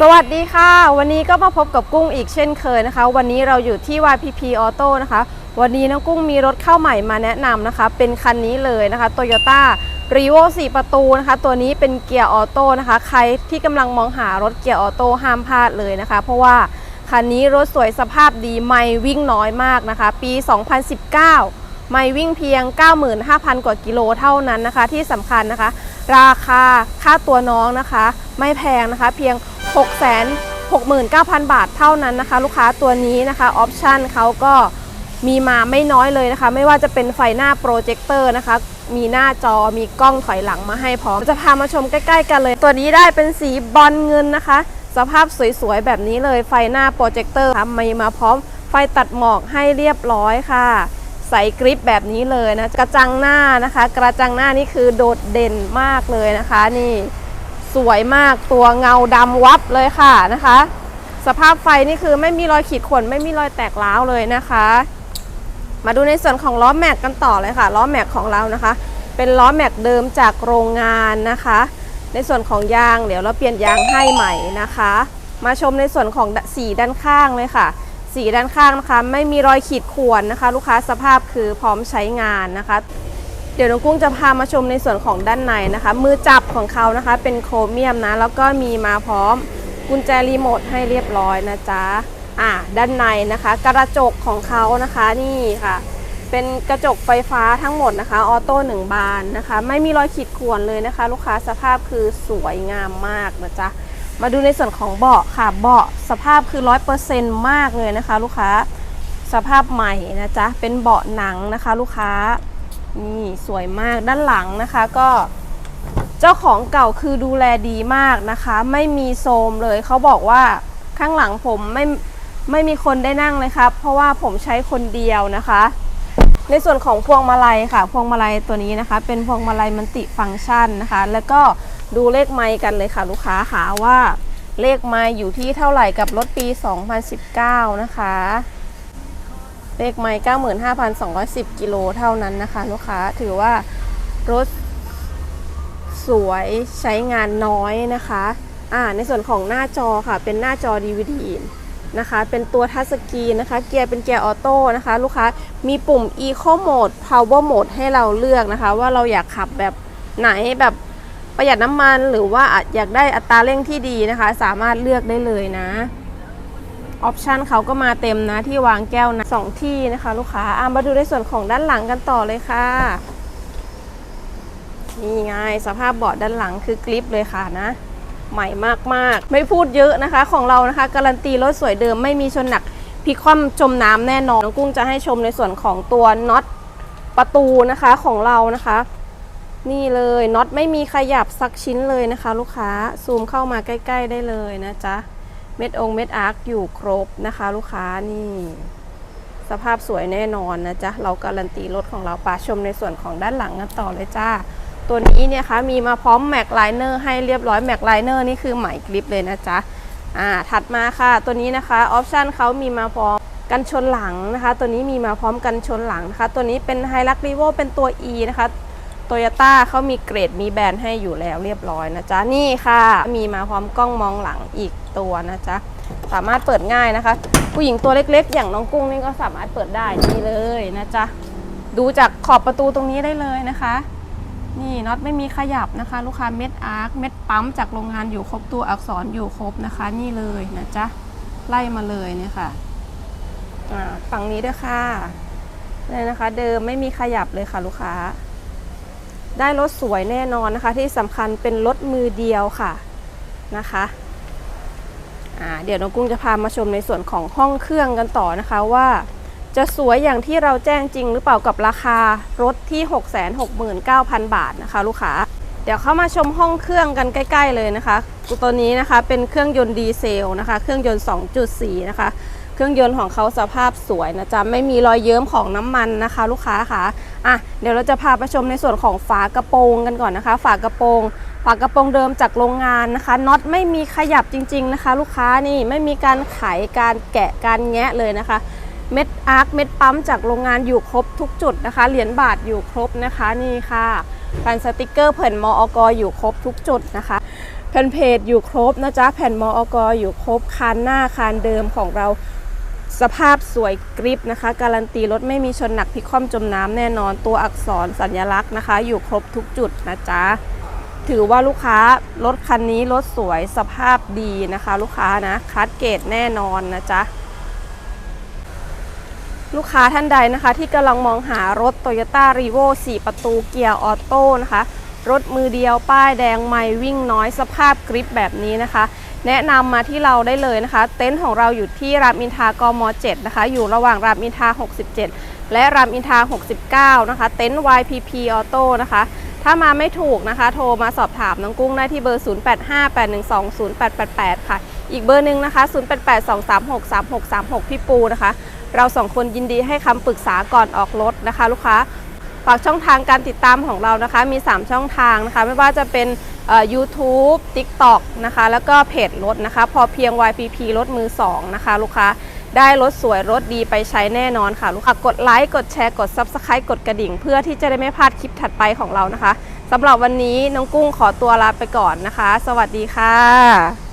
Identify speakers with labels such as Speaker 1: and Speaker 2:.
Speaker 1: สวัสดีค่ะ วันนี้ก็มาพบกับกุ้งอีกเช่นเคยนะคะ วันนี้เราอยู่ที่ YPP Auto นะคะ วันนี้น้องกุ้งมีรถเข้าใหม่มาแนะนำนะคะ เป็นคันนี้เลยนะคะ Toyota r e v o 4 ประตูนะคะ ตัวนี้เป็นเกียร์ออโต้นะคะ ใครที่กำลังมองหารถเกียร์ออโต้ห้ามพลาดเลยนะคะ เพราะว่าคันนี้รถสวยสภาพดีไม่วิ่งน้อยมากนะคะ ปี 2019 ไม่วิ่งเพียง 95,000 กว่ากิโลเท่านั้นนะคะ ที่สำคัญนะคะ ราคาค่าตัวน้องนะคะ ไม่แพงนะคะ เพียง 669,000 บาทเท่านั้นนะคะ ลูกค้าตัวนี้นะคะออปชันเขาก็มีมาไม่น้อยเลยนะคะ ไม่ว่าจะเป็นไฟหน้าโปรเจคเตอร์นะคะ มีหน้าจอมีกล้องถอยหลังมาให้พร้อม จะพามาชมใกล้ ๆ กันเลย ตัวนี้ได้เป็นสีบอลเงินนะคะ สภาพสวยๆ แบบนี้เลยไฟหน้าโปรเจคเตอร์ค่ะมีมาพร้อมไฟตัดหมอกให้เรียบร้อยค่ะ ใส่กริปแบบนี้เลยนะ กระจังหน้านะคะ กระจังหน้านี่คือโดดเด่นมากเลยนะคะนี่ สวยมากตัวเงาดำวับเลยค่ะนะคะ สภาพไฟนี่คือไม่มีรอยขีดข่วนไม่มีรอยแตกร้าวเลยนะคะ มาดูในส่วนของล้อแม็กกันต่อเลยค่ะล้อแม็กของเรานะคะ เป็นล้อแม็กเดิมจากโรงงานนะคะ ในส่วนของยางเดี๋ยวเราเปลี่ยนยางให้ใหม่นะคะ มาชมในส่วนของสีด้านข้างเลยค่ะ สีด้านข้างนะคะ ไม่มีรอยขีดข่วนนะคะ ลูกค้าสภาพคือพร้อมใช้งานนะคะ เดี๋ยวน้องกุ้งจะพามาชมในส่วนของด้านในนะคะ มือจับของเขานะคะเป็นโครเมียมนะ แล้วก็มีมาพร้อมกุญแจรีโมทให้เรียบร้อยนะจ๊ะอะด้านในนะคะ กระจกของเขานะคะนี่ค่ะ เป็นกระจกไฟฟ้าทั้งหมดนะคะออโต้หนึ่งบานนะคะ ไม่มีรอยขีดข่วนเลยนะคะ ลูกค้าสภาพคือสวยงามมากนะจ๊ะมาดูในส่วนของเบาะค่ะเบาะสภาพคือร้อยเปอร์เซ็นต์มากเลยนะคะ ลูกค้าสภาพใหม่นะจ๊ะเป็นเบาะหนังนะคะ ลูกค้า นี่สวยมากด้านหลังนะคะก็เจ้าของเก่าคือดูแลดีมากนะคะ ไม่มีโทมเลยเขาบอกว่าข้างหลังผมไม่ไม่มีคนได้นั่งเลยครับ เพราะว่าผมใช้คนเดียวนะคะ ในส่วนของพวงมาลัยค่ะ พวงมาลัยตัวนี้นะคะ เป็นพวงมาลัยมันติฟังก์ชันนะคะ แล้วก็ดูเลขไมค์กันเลยค่ะ ลูกค้าหาว่าเลขไมค์อยู่ที่เท่าไหร่กับรถปี 2019 นะคะ เลขไมล์95,210 กิโลเท่านั้นนะคะ ลูกค้าถือว่ารถสวยใช้งานน้อยนะคะอ่าในส่วนของหน้าจอค่ะ เป็นหน้าจอ DVD นะคะ เป็นตัวทัชสกรีนนะคะ เกียร์เป็นเกียร์ออโต้นะคะ ลูกค้ามีปุ่ม Eco Mode Power Mode ให้เราเลือกนะคะ ว่าเราอยากขับแบบไหนแบบประหยัดน้ำมันหรือว่าอยากได้อัตราเร่งที่ดีนะคะ สามารถเลือกได้เลยนะ ออปชันเขาก็มาเต็มนะที่วางแก้วนะสองที่นะคะ ลูกค้าอะมาดูในส่วนของด้านหลังกันต่อเลยค่ะ นี่ไงสภาพเบาะด้านหลังคือกริปเลยค่ะนะ ใหม่มากๆ ไม่พูดเยอะนะคะ ของเรานะคะ การันตีรถสวยเดิมไม่มีชนหนักพลิกคว่ำจมน้ำแน่นอนน้องกุ้งจะให้ชมในส่วนของตัวน็อตประตูนะคะของเรานะคะ นี่เลยน็อตไม่มีขยับสักชิ้นเลยนะคะ ลูกค้าซูมเข้ามาใกล้ ๆ ได้เลยนะจ๊ะ ม็ดองเม็ดอาร์คอยู่ครบนะคะ ลูกค้านี่ สภาพสวยแน่นอนนะจ๊ะ เราการันตีรถของเราปาชมในส่วนของด้านหลังกันต่อเลยจ้า ตัวนี้เนี่ยคะมีมาพร้อมแม็กไลเนอร์ให้เรียบร้อยแม็กไลเนอร์นี่คือใหม่กริปเลยนะจ๊ะอ่าถัดมาค่ะ ตัวนี้นะคะออปชันเขามีมาพร้อมกันชนหลังนะคะ ตัวนี้มีมาพร้อมกันชนหลังนะคะ ตัวนี้เป็นไฮรักรีโวเป็นตัว E นะคะ โตโยต้าเขามีเกรดมีแบรนด์ให้อยู่แล้วเรียบร้อยนะจ๊ะ นี่ค่ะ มีมาพร้อมกล้องมองหลังอีกตัวนะจ๊ะ สามารถเปิดง่ายนะคะ ผู้หญิงตัวเล็กๆ อย่างน้องกุ้งนี่ก็สามารถเปิดได้นี่เลยนะจ๊ะ ดูจากขอบประตูตรงนี้ได้เลยนะคะ นี่น็อตไม่มีขยับนะคะ ลูกค้าเม็ดอาร์คเม็ดปั๊มจากโรงงานอยู่ครบตัวอักษรอยู่ครบนะคะ นี่เลยนะจ๊ะไล่มาเลยเนี่ยค่ะฝั่งนี้ด้วยค่ะนี่นะคะ เดิมไม่มีขยับเลยค่ะลูกค้า ได้รถสวยแน่นอนนะคะ ที่สำคัญเป็นรถมือเดียวค่ะนะคะเดี๋ยวน้องกุ้งจะพามาชมในส่วนของห้องเครื่องกันต่อนะคะว่า จะสวยอย่างที่เราแจ้งจริงหรือเปล่ากับราคารถที่ 669,000 บาทนะคะ ลูกค้า เดี๋ยวเข้ามาชมห้องเครื่องกันใกล้ ๆ เลยนะคะตัวนี้นะคะเป็นเครื่องยนต์ดีเซลนะคะ เครื่องยนต์ 2.4 นะคะ เครื่องยนต์ของเขาสภาพสวยนะจ๊ะไม่มีรอยเยิ้มของน้ำมันนะคะ ลูกค้าค่ะอะเดี๋ยวเราจะพาไปชมในส่วนของฝากระโปรงกันก่อนนะคะ ฝากระโปรง ฝากระโปรงเดิมจากโรงงานนะคะน็อตไม่มีขยับจริง ๆนะคะ ลูกค้านี่ไม่มีการไขการแกะการแงะเลยนะคะเม็ดอาร์คเม็ดปั๊มจากโรงงานอยู่ครบทุกจุดนะคะ เหรียญบาทอยู่ครบนะคะนี่ค่ะแผ่นสติกเกอร์แผ่นมออกอยู่ครบทุกจุดนะคะ แผ่นเพจอยู่ครบนะจ๊ะแผ่นมอกอยู่ครบคานหน้าคานเดิมของเรา สภาพสวยกริปนะคะ การันตีรถไม่มีชนหนักพิคว่ำจมน้ำแน่นอนตัวอักษรสัญลักษณ์นะคะ อยู่ครบทุกจุดนะจ๊ะ ถือว่าลูกค้ารถคันนี้รถสวยสภาพดีนะคะ ลูกค้านะคัดเกรดแน่นอนนะจ๊ะลูกค้าท่านใดนะคะ ที่กำลังมองหารถ Toyota r e v o 4 ประตูเกียร์ออโต้นะคะ รถมือเดียวป้ายแดงไม่วิ่งน้อยสภาพกริปแบบนี้นะคะ แนะนำมาที่เราได้เลยนะคะ เต็นท์ของเราอยู่ที่รามอินทรากม 7 นะคะ อยู่ระหว่างรามอินทรา67 และรามอินทรา69 นะคะ เต็นท์ YPP Auto นะคะ ถ้ามาไม่ถูกนะคะ โทรมาสอบถามน้องกุ้งได้ที่เบอร์ 0858120888 ค่ะ อีกเบอร์หนึ่งนะคะ 0882363636 พี่ปูนะคะ เราสองคนยินดีให้คำปรึกษาก่อนออกรถนะคะ ลูกค้า ฝากช่องทางการติดตามของเรานะคะ มี 3 ช่องทางนะคะ ไม่ว่าจะเป็นเอ่อ YouTube TikTok นะคะ แล้วก็เพจรถนะคะ พอเพียง YPP รถมือ 2 นะคะ ลูกค้าได้รถสวยรถดีไปใช้แน่นอนค่ะ ลูกค้ากดไลค์กดแชร์กด Subscribe กดกระดิ่ง เพื่อที่จะได้ไม่พลาดคลิปถัดไปของเรานะคะสำหรับวันนี้น้องกุ้งขอตัวลาไปก่อนนะคะ สวัสดีค่ะ